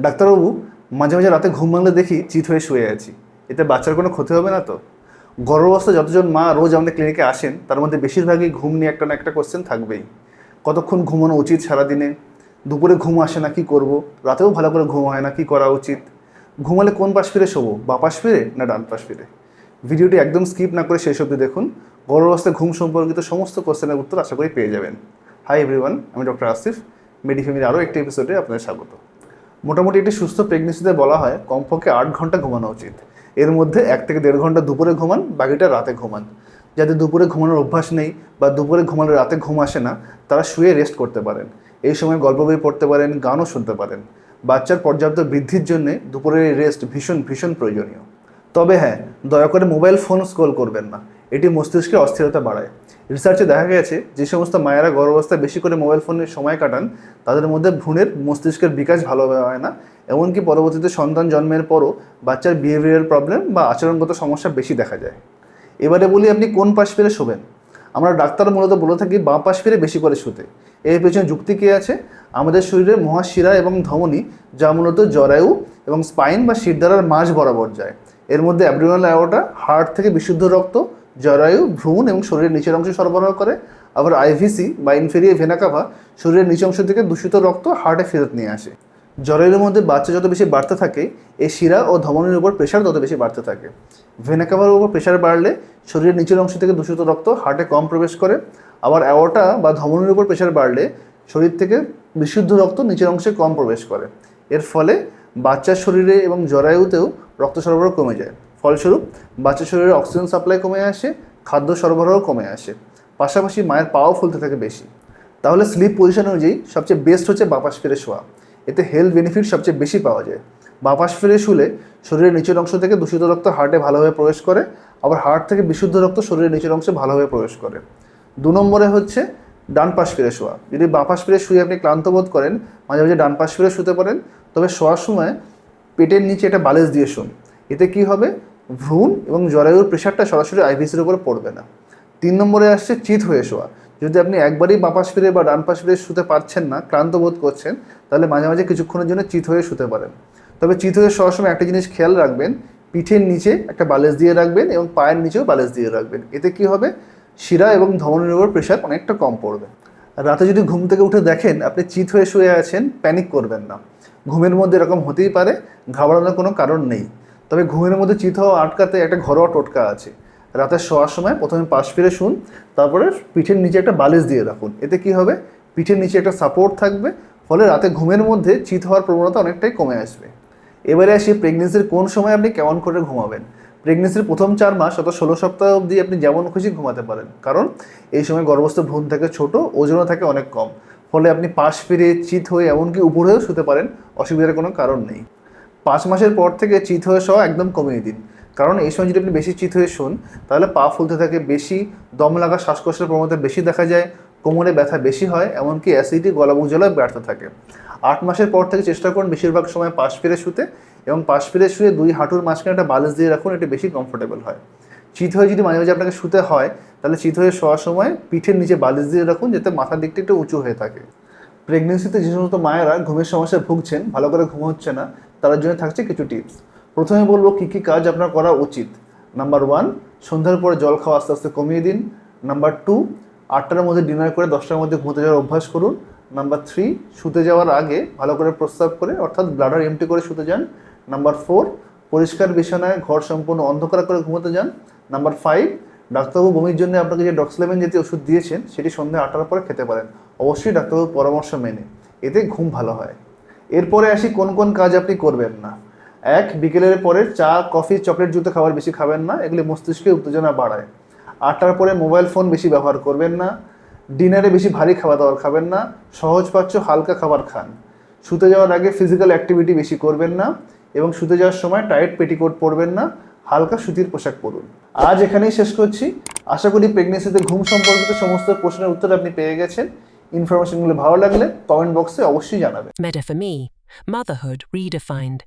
ডাক্তারবাবু, মাঝে মাঝে রাতে ঘুম ভাঙলে দেখি চিত হয়ে শুয়ে আছি। এতে বাচ্চার কোনো ক্ষতি হবে না তো? গর্ভাবস্থায় যতজন মা রোজ আমাদের ক্লিনিকে আসেন, তার মধ্যে বেশিরভাগই ঘুম নিয়ে একটা না একটা কোশ্চেন থাকবেই। কতক্ষণ ঘুমানো উচিত সারাদিনে? দুপুরে ঘুম আসে না, কি করব? রাতেও ভালো করে ঘুম হয় না, কি করা উচিত? ঘুমালে কোন পাশ ফিরে শোবো, বা পাশ ফিরে না ডান পাশ ফিরে? ভিডিওটি একদম স্কিপ না করে শেষ অবধি দেখুন। গর্ভাবস্থায় ঘুম সম্পর্কিত সমস্ত কোশ্চেনের উত্তর আশা করি পেয়ে যাবেন। হাই এভরিওয়ান আমি ডক্টর আসিফ। মেডিফেমির আরও একটি এপিসোডে আপনাদের স্বাগত। মোটামুটি একটি সুস্থ প্রেগনেন্সিতে বলা হয়, কমপক্ষে আট ঘণ্টা ঘুমানো উচিত। এর মধ্যে এক থেকে দেড় ঘণ্টা দুপুরে ঘুমান, বাকিটা রাতে ঘুমান। যাদের দুপুরে ঘুমানোর অভ্যাস নেই বা দুপুরে ঘুমালে রাতে ঘুম আসে না, তারা শুয়ে রেস্ট করতে পারেন। এই সময় গল্প বই পড়তে পারেন, গানও শুনতে পারেন। বাচ্চার পর্যাপ্ত বৃদ্ধির জন্য দুপুরের রেস্ট ভীষণ ভীষণ প্রয়োজনীয়। তবে হ্যাঁ দয়া করে মোবাইল ফোন স্ক্রল করবেন না। এটি মস্তিষ্কে অস্থিরতা বাড়ায়। রিসার্চে দেখা গেছে যে সমস্ত মায়েরা গর্ভাবস্থায় বেশি করে মোবাইল ফোনে সময় কাটান, তাদের মধ্যে ভ্রূণের মস্তিষ্কের বিকাশ ভালোভাবে হয় না। এমনকি পরবর্তীতে সন্তান জন্মের পরও বাচ্চার বিহেভিয়ারাল প্রবলেম বা আচরণগত সমস্যা বেশি দেখা যায়। এবারে বলি আপনি কোন পাশ ফিরে শোবেন? আমরা ডাক্তার মূলত বলে থাকি বাঁ পাশ ফিরে বেশি করে শুতে। এর পেছনে যুক্তি কী আছে? আমাদের শরীরের মহাশিরা এবং ধমনী, যা মূলত জরায়ু এবং স্পাইন বা শিরদারার মাঝ বরাবর যায়। এর মধ্যে অ্যাবডোমিনাল অ্যাওটা হার্ট থেকে বিশুদ্ধ রক্ত জরায়ু, ভ্রূণ এবং শরীরের নিচের অংশে সরবরাহ করে। আবার আইভিসি বা ইনফেরিয়া ভেনাকাভা শরীরের নিচের অংশ থেকে দূষিত রক্ত হার্টে ফেরত নিয়ে আসে। জরায়ুর মধ্যে বাচ্চা যত বেশি বাড়তে থাকে এই শিরা ও ধমনীর উপর প্রেশার তত বেশি বাড়তে থাকে। ভেনাকাভার উপর প্রেশার বাড়লে শরীরের নিচের অংশ থেকে দূষিত রক্ত হার্টে কম প্রবেশ করে। আবার অ্যাওটা বা ধমনীর উপর প্রেশার বাড়লে শরীর থেকে বিশুদ্ধ রক্ত নিচের অংশে কম প্রবেশ করে। এর ফলে বাচ্চার শরীরে এবং জরায়ুতেও রক্ত সরবরাহ কমে যায়। ফলস্বরূপ বাচ্চা শরীরে অক্সিজেন সাপ্লাই কমে আসে, খাদ্য সরবরাহ কমে আসে, পাশাপাশি মায়ের পাও ফুলতে থাকে বেশি। তাহলে স্লিপ পজিশন অনুযায়ী সবচেয়ে বেস্ট হচ্ছে বাপাস ফিরে শোয়া। এতে হেলথ বেনিফিট সবচেয়ে বেশি পাওয়া যায়। বাপাস ফিরে শুলে শরীরের নিচের অংশ থেকে দূষিত রক্ত হার্টে ভালোভাবে প্রবেশ করে, আবার হার্ট থেকে বিশুদ্ধ রক্ত শরীরের নিচের অংশে ভালোভাবে প্রবেশ করে। দু নম্বরে হচ্ছে ডান পাশ ফিরে শোয়া। যদি বাঁ পাশ ফিরে শুয়ে আপনি ক্লান্ত বোধ করেন, মাঝে মাঝে ডান পাশ ফিরে শুতে পারেন, তবে শোয়ার সময় পেটের নিচে একটা বালিশ দিয়ে শুন। এতে কি হবে? ভ্রূণ এবং জরায়ুর প্রেশারটা সরাসরি আইভিসির উপর পড়বে না। তিন নম্বরে আসছে চিত হয়ে শোয়া। যদি আপনি একবারই বাঁ পাশ ফিরে বা ডান পাশ ফিরে শুতে পারছেন না, ক্লান্ত বোধ করছেন, তাহলে মাঝে মাঝে কিছুক্ষণের জন্য চিত হয়ে শুতে পারেন। তবে চিত হয়ে শোয়ার সময় একটা জিনিস খেয়াল রাখবেন, পিঠের নিচে একটা বালিশ দিয়ে রাখবেন এবং পায়ের নিচেও বালিশ দিয়ে রাখবেন। এতে কি হবে? শিরা এবং ধমনীর উপর প্রেশার অনেকটা কম পড়বে। রাতে যদি ঘুম থেকে উঠে দেখেন আপনি চিত হয়ে শুয়ে আছেন প্যানিক করবেন না। ঘুমের মধ্যে এরকম হতেই পারে, ঘাবড়ানোর কোনো কারণ নেই। তবে ঘুমের মধ্যে চিত হওয়া আটকাতে একটা ঘরোয়া টোটকা আছে। রাতে শোয়ার সময় প্রথমে পাশ ফিরে শুন, তারপরে পিঠের নিচে একটা বালিশ দিয়ে রাখুন। এতে কি হবে? পিঠের নিচে একটা সাপোর্ট থাকবে, ফলে রাতে ঘুমের মধ্যে চিত হওয়ার প্রবণতা অনেকটাই কমে আসবে। এবারে আসি প্রেগনেন্সির কোন সময় আপনি কেমন করে ঘুমাবেন? প্রেগনেন্সির প্রথম চার মাস অত ষোলো সপ্তাহ অবধি আপনি যেমন খুশি ঘুমাতে পারেন। কারণ এই সময় গর্ভস্থ ভ্রূণ থাকে ছোট, ওজনও থাকে অনেক কম। ফলে আপনি পাশ ফিরে, চিত হয়ে এমনকি উপরেও শুতে পারেন, অসুবিধার কোনো কারণ নেই। পাঁচ মাসের পর থেকে চিত হয়ে শোয়া একদম কমিয়ে দিন। কারণ এই সময় যদি আপনি বেশি চিত হয়ে শোন, তাহলে পা ফুলতে থাকে, বেশি দম লাগা, শ্বাসকষ্টের প্রবণতা বেশি দেখা যায়, কোমরে ব্যথা বেশি হয়, এমনকি অ্যাসিডি গলাবুক জ্বলা ব্যর্থ থাকে। আট মাসের পর থেকে চেষ্টা করুন বেশিরভাগ সময় পাশ ফিরে শুতে এবং পাশ ফিরে শুয়ে দুই হাঁটুর মাঝখানে একটা বালিশ দিয়ে রাখুন, এটি বেশি কমফোর্টেবল হয়। চিত হয়ে যদি মাঝে মাঝে আপনাকে শুতে হয়, তাহলে চিত হয়ে শোয়ার সময় পিঠের নিচে বালিশ দিয়ে রাখুন, যাতে মাথার দিকটা একটু উঁচু হয়ে থাকে। প্রেগনেন্সিতে যে সমস্ত মায়েরা ঘুমের সমস্যায় ভুগছেন, ভালো করে ঘুম হচ্ছে না তার জন্য থাকছে কিছু টিপস প্রথমে বলব কী কী কাজ আপনার করা উচিত। নাম্বার ওয়ান সন্ধ্যার পরে জল খাওয়া আস্তে আস্তে কমিয়ে দিন। নাম্বার টু আটটার মধ্যে ডিনার করে দশটার মধ্যে ঘুমোতে যাওয়ার অভ্যাস করুন। নাম্বার থ্রি শুতে যাওয়ার আগে ভালো করে প্রস্রাব করে, অর্থাৎ ব্লাডার এমটি করে শুতে যান। নাম্বার ফোর পরিষ্কার বিছানায় ঘর সম্পূর্ণ অন্ধকার করে ঘুমোতে যান। নাম্বার ফাইভ ডাক্তারবাবু বমির জন্য আপনাকে যে ডক্সলেভেন জাতীয় ওষুধ দিয়েছেন, সেটি সন্ধ্যে আটটার পরে খেতে পারেন। অবশ্যই ডাক্তারবাবুর পরামর্শ মেনে। এতে ঘুম ভালো হয়। এরপরে আসি কোন কোন কাজ আপনি করবেন না। এক, বিকেলের পরে চা, কফি, চকলেট জুতো খাবার বেশি খাবেন না, এগুলি মস্তিষ্কে উত্তেজনা বাড়ায়। আটটার পরে মোবাইল ফোন বেশি ব্যবহার করবেন না, ডিনারে বেশি ভারী খাবার দাবার খাবেন না, সহজ পাচ্য হালকা খাবার খান। শুতে যাওয়ার আগে ফিজিক্যাল অ্যাক্টিভিটি বেশি করবেন না এবং শুতে যাওয়ার সময় টাইট পেটিকোট পরবেন না, হালকা সুতির পোশাক পরুন। আজ এখানেই শেষ করছি। আশা করি প্রেগনেন্সিতে ঘুম সম্পর্কিত সমস্ত প্রশ্নের উত্তর আপনি পেয়ে গেছেন। ইনফরমেশনগুলো ভালো লাগলে কমেন্ট বক্সে অবশ্যই জানাবে Meta for Me, Motherhood Redefined.